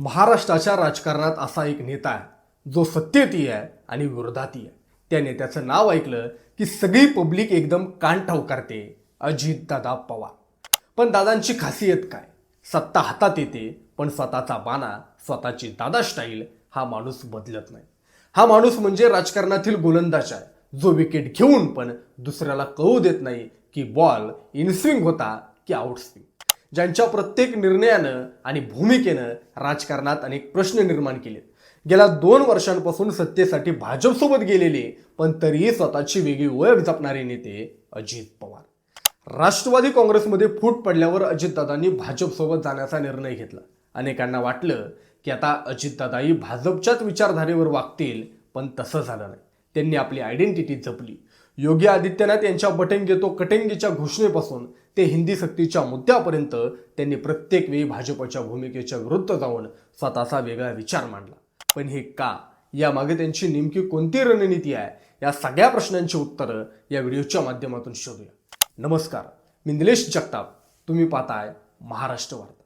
महाराष्ट्राच्या राजकारणात असा एक नेता आहे जो सत्यती आहे आणि विरोधातही आहे. त्या नेत्याचं नाव ऐकलं की सगळी पब्लिक एकदम कान ठवकारते अजित दादा पवार. पण दादांची खासियत काय? सत्ता हातात येते पण स्वतःचा बाणा स्वतःची दादा स्टाईल हा माणूस बदलत नाही. हा माणूस म्हणजे राजकारणातील गोलंदाज आहे जो विकेट घेऊन पण दुसऱ्याला कळू देत नाही की बॉल इनस्विंग होता की आउटस्विंग ज्यांच्या प्रत्येक निर्णयानं आणि भूमिकेनं राजकारणात अनेक प्रश्न निर्माण केलेत. गेल्या दोन वर्षांपासून सत्तेसाठी भाजपसोबत गेलेले पण तरीही स्वतःची वेगळी ओळख जपणारे नेते अजित पवार. राष्ट्रवादी काँग्रेसमध्ये फूट पडल्यावर अजितदादांनी भाजपसोबत जाण्याचा निर्णय घेतला. अनेकांना वाटलं की आता अजितदादाही भाजपच्याच विचारधारेवर वागतील पण तसं झालं नाही. त्यांनी आपली आयडेंटिटी जपली. योगी आदित्यनाथ यांच्या बटेंगे तो कटेंगेच्या घोषणेपासून ते हिंदी सक्तीच्या मुद्द्यापर्यंत त्यांनी प्रत्येक वेळी भाजपच्या भूमिकेच्या विरुद्ध जाऊन स्वतःचा वेगळा विचार मांडला. पण हे का? यामागे त्यांची नेमकी कोणती रणनीती आहे? या सगळ्या प्रश्नांची उत्तरं या व्हिडिओच्या माध्यमातून शोधूया. नमस्कार मी निलेश जगताप. तुम्ही पाहताय महाराष्ट्र वार्ता.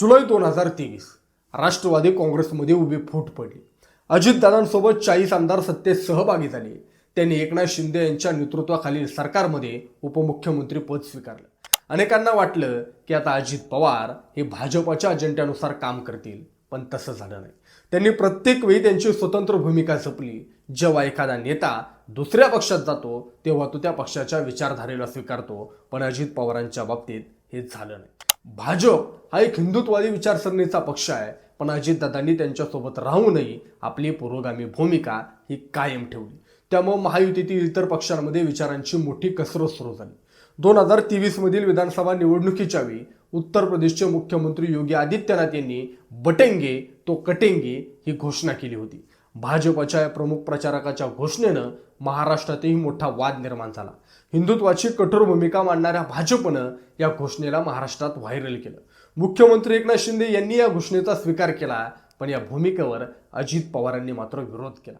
जुलै दोन हजार तेवीस राष्ट्रवादी काँग्रेसमध्ये उभी फूट पडली. अजितदादांसोबत चाळीस आमदार सत्तेत सहभागी झाले. त्यांनी एकनाथ शिंदे यांच्या नेतृत्वाखालील सरकारमध्ये उपमुख्यमंत्री पद स्वीकारलं. अनेकांना वाटलं की आता अजित पवार हे भाजपाच्या अजेंड्यानुसार काम करतील पण तसं झालं नाही. त्यांनी प्रत्येक वेळी त्यांची स्वतंत्र भूमिका जपली. जेव्हा एखादा नेता दुसऱ्या पक्षात जातो तेव्हा तो त्या पक्षाच्या विचारधारेला स्वीकारतो पण अजित पवारांच्या बाबतीत हे झालं नाही. भाजप हा एक हिंदुत्ववादी विचारसरणीचा पक्ष आहे. पण अजितदादांनी त्यांच्यासोबत राहूनही आपली पुरोगामी भूमिका ही कायम ठेवली. त्यामुळं महायुतीतील इतर पक्षांमध्ये विचारांची मोठी कसरत सुरू झाली. दोन हजार तेवीस मधील विधानसभा निवडणुकीच्या वेळी उत्तर प्रदेशचे मुख्यमंत्री योगी आदित्यनाथ यांनी बटेंगे तो कटेंगे ही घोषणा केली होती. भाजपच्या या प्रमुख प्रचारकाच्या घोषणेनं महाराष्ट्रातही मोठा वाद निर्माण झाला. हिंदुत्वाची कठोर भूमिका मांडणाऱ्या भाजपनं या घोषणेला महाराष्ट्रात व्हायरल केलं. मुख्यमंत्री एकनाथ शिंदे यांनी या घोषणेचा स्वीकार केला पण या भूमिकेवर अजित पवारांनी मात्र विरोध केला.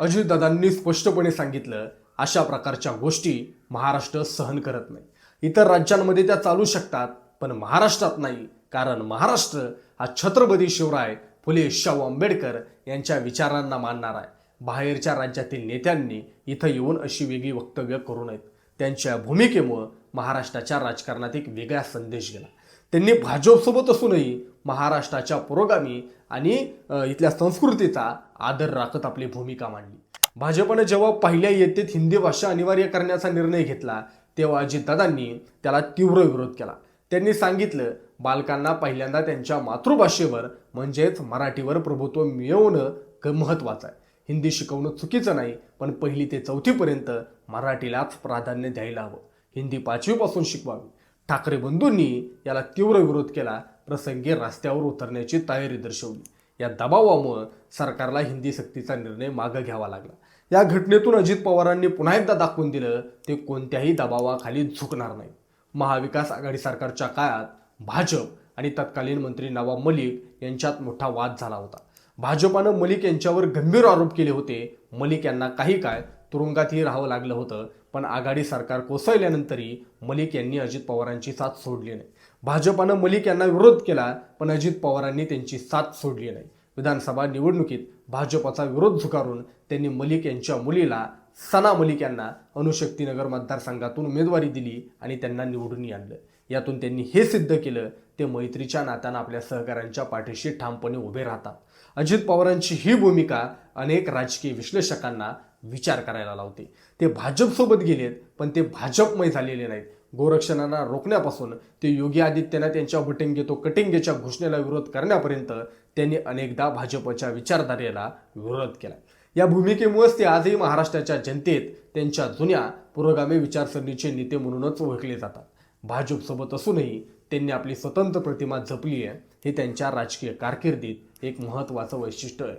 अजितदादांनी स्पष्टपणे सांगितलं अशा प्रकारच्या गोष्टी महाराष्ट्र सहन करत नाही. इतर राज्यांमध्ये त्या चालू शकतात पण महाराष्ट्रात नाही कारण महाराष्ट्र हा छत्रपती शिवराय फुले शाहू आंबेडकर यांच्या विचारांना मानणार आहे. बाहेरच्या राज्यातील नेत्यांनी इथं येऊन अशी वेगळी वक्तव्य करू नयेत. त्यांच्या भूमिकेमुळं महाराष्ट्राच्या राजकारणात एक वेगळा संदेश गेला. त्यांनी भाजपसोबत असूनही महाराष्ट्राच्या पुरोगामी आणि इथल्या संस्कृतीचा आदर राखत आपली भूमिका मांडली. भाजपनं जेव्हा पहिल्या येतेत हिंदी भाषा अनिवार्य करण्याचा निर्णय घेतला तेव्हा अजितदादांनी त्याला तीव्र विरोध केला. त्यांनी सांगितलं बालकांना पहिल्यांदा त्यांच्या मातृभाषेवर म्हणजेच मराठीवर प्रभुत्व मिळवणं क- महत्त्वाचं आहे. हिंदी शिकवणं चुकीचं नाही पण पहिली ते चौथीपर्यंत मराठीलाच प्राधान्य द्यायला हवं. हिंदी पाचवीपासून शिकवावी. ठाकरे बंधूंनी याला तीव्र विरोध केला प्रसंगी रस्त्यावर उतरण्याची तयारी दर्शवली. या दबावामुळं सरकारला हिंदी सक्तीचा निर्णय मागं घ्यावा लागला. या घटनेतून अजित पवारांनी पुन्हा एकदा दाखवून दिलं ते कोणत्याही दबावाखाली झुकणार नाही महाविकास आघाडी सरकारच्या काळात भाजप आणि तत्कालीन मंत्री नवाब मलिक यांच्यात मोठा वाद झाला होता. भाजपानं मलिक यांच्यावर गंभीर आरोप केले होते. मलिक यांना काही काय तुरुंगातही राहावं लागलं होतं. पण आघाडी सरकार कोसळल्यानंतरही मलिक यांनी अजित पवारांची साथ सोडली नाही. भाजपानं मलिक यांना विरोध केला पण अजित पवारांनी त्यांची साथ सोडली नाही. विधानसभा निवडणुकीत भाजपचा विरोध झुगारून त्यांनी मलिक यांच्या मुलीला सना मलिक यांना अणुशक्तीनगर मतदारसंघातून उमेदवारी दिली आणि त्यांना निवडून आणलं. यातून त्यांनी हे सिद्ध केलं ते मैत्रीच्या नात्यानं आपल्या सहकाऱ्यांच्या पाठीशी ठामपणे उभे राहतात. अजित पवारांची ही भूमिका अनेक राजकीय विश्लेषकांना विचार करायला लावते. ते भाजपसोबत गेलेत पण ते भाजपमय झालेले नाहीत. गोरक्षणांना रोखण्यापासून ते योगी आदित्यनाथ यांच्या बटेंगे तो कटिंगेच्या घोषणेला विरोध करण्यापर्यंत त्यांनी अनेकदा भाजपच्या विचारधारेला विरोध केला. या भूमिकेमुळेच ते आजही महाराष्ट्राच्या जनतेत त्यांच्या जुन्या पुरोगामी विचारसरणीचे नेते म्हणूनच ओळखले जातात. भाजपसोबत असूनही त्यांनी आपली स्वतंत्र प्रतिमा जपली आहे हे त्यांच्या राजकीय कारकिर्दीत एक महत्त्वाचं वैशिष्ट्य आहे.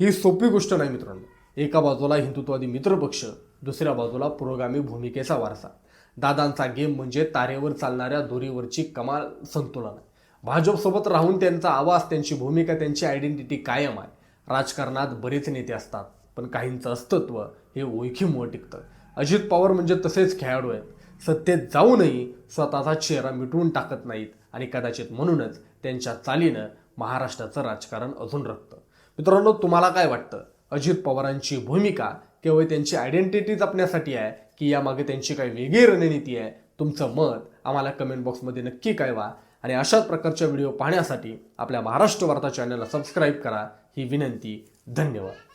ही सोपी गोष्ट नाही मित्रांनो. एका बाजूला हिंदुत्ववादी मित्रपक्ष दुसऱ्या बाजूला पुरोगामी भूमिकेचा वारसा. दादांचा गेम म्हणजे तारेवर चालणाऱ्या दोरीवरची कमाल संतुलन. आहे भाजपसोबत राहून त्यांचा आवाज त्यांची भूमिका त्यांची आयडेंटिटी कायम आहे. राजकारणात बरेच नेते असतात पण काहींचं अस्तित्व हे ओळखीमुळे टिकतं. अजित पवार म्हणजे तसेच खेळाडू आहेत. सत्तेत जाऊनही स्वतःचा चेहरा मिटवून टाकत नाहीत आणि कदाचित म्हणूनच त्यांच्या चालीनं महाराष्ट्राचं राजकारण अजून रखतं मित्रांनो तुम्हाला काय वाटतं? अजित पवारांची भूमिका केवळ त्यांची आयडेंटिटी जपण्यासाठी आहे की यामागे त्यांची काही वेगळी रणनीती आहे. तुमचं मत आम्हाला कमेंट बॉक्समध्ये नक्की कळवा. आणि अशाच प्रकारच्या व्हिडिओ पाहण्यासाठी आपल्या महाराष्ट्र वार्ता चॅनलला सबस्क्राईब करा. ही विनंती. धन्यवाद.